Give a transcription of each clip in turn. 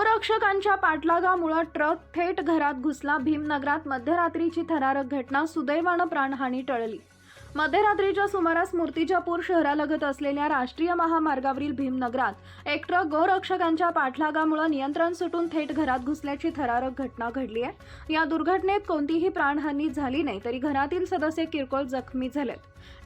गोरक्षकांच्या पाठलागामुळे truck थेट घरात घुसला. भीमनगरात मध्यरात्रीची थरारक घटना सुदैवानं प्राणहानी टळली. मध्यरात्रीच्या सुमारास मूर्तिजापूर शहरालगत असलेल्या राष्ट्रीय महामार्गावरील भीमनगरात एक ट्रक गोरक्षकांच्या पाठलागामुळे नियंत्रण सुटून थेट घरात घुसल्याची थरारक घटना घडली आहे. या दुर्घटनेत कोणतीही प्राणहानी झाली नाही तरी घरातील सदस्य किरकोळ जखमी झालेत.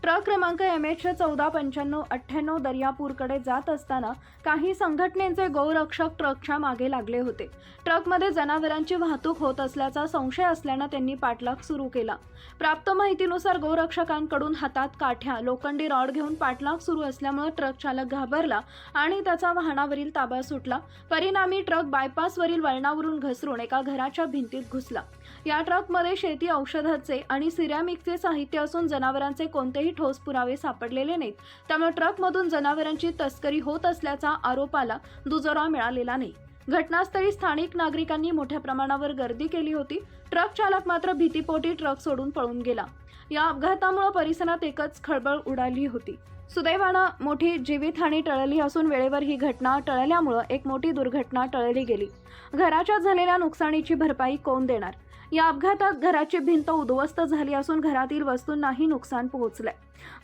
ट्रक क्रमांक एम एच चौदा पंच्याण्णव अठ्ठ्याण्णव दर्यापूरकडे जात असताना काही संघटनेचे गौरक्षक ट्रकच्या मागे लागले होते. ट्रकमध्ये जनावरांची वाहतूक होत असल्याचा संशय असल्यानं त्यांनी पाठलाग सुरू केला. प्राप्त माहितीनुसार गौरक्षकांकडून हातात काठ्या लोखंडी रॉड घेऊन पाठलाग सुरू असल्यामुळे ट्रक चालक घाबरला आणि त्याचा वाहनावरील ताबा सुटला. परिणामी ट्रक बायपासवरील वळणावरून घसरून एका घराच्या भिंतीत घुसला. या ट्रकमध्ये शेती औषधाचे आणि सिरॅमिकचे साहित्य असून जनावरांचे कोणतेही ठोस पुरावे सापडलेले नाहीत. त्यामुळे ट्रकमधून जनावरांची तस्करी होत असल्याचा आरोपाला दुजोरा मिळालेला नाही. घटनास्थळी स्थानिक नागरिकांनी मोठ्या प्रमाणावर गर्दी केली होती. ट्रक चालक मात्र भीतीपोटी ट्रक सोडून पळून गेला. या अपघातामुळे परिसरात एकच खळबळ उडाली होती. सुदैवानं मोठी जीवितहानी टळली असून वेळेवर ही घटना टळल्यामुळं एक मोठी दुर्घटना टळली गेली. घराच्या झालेल्या नुकसानीची भरपाई कोण देणार? या अपघातात घराची भिंत उद्ध्वस्त झाली असून घरातील वस्तूंनाही नुकसान पोहोचलंय.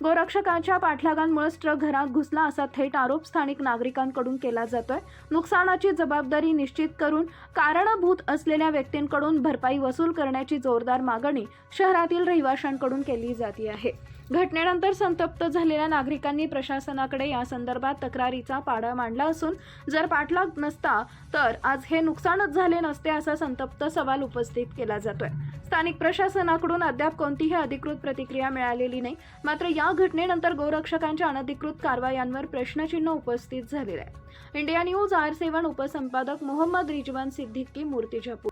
गोरक्षकांच्या पाठलागांमुळे ट्रक घरात घुसला असा थेट आरोप स्थानिक नागरिकांकडून केला जातोय. नुकसानाची जबाबदारी निश्चित करून कारणभूत असलेल्या व्यक्तींकडून भरपाई वसूल करण्याची जोरदार मागणी शहरातील रहिवाशांकडून केली जाते आहे. घटनेनंतर संतप्त झालेल्या नागरिकांनी प्रशासनाकडे या संदर्भात तक्रारीचा पाडा मांडला असून जर पाठलाग नसता तर आज हे नुकसानच झाले नसते असा संतप्त सवाल उपस्थित केला जातोय. स्थानिक प्रशासनाकडून अद्याप कोणतीही अधिकृत प्रतिक्रिया मिळालेली नाही. मात्र या घटनेनंतर गोरक्षकांच्या अनधिकृत कारवायांवर प्रश्नचिन्ह उपस्थित झालेलं आहे. इंडिया न्यूज आर सेवन उपसंपादक मोहम्मद रिजवान सिद्दीकी मूर्तिजापूर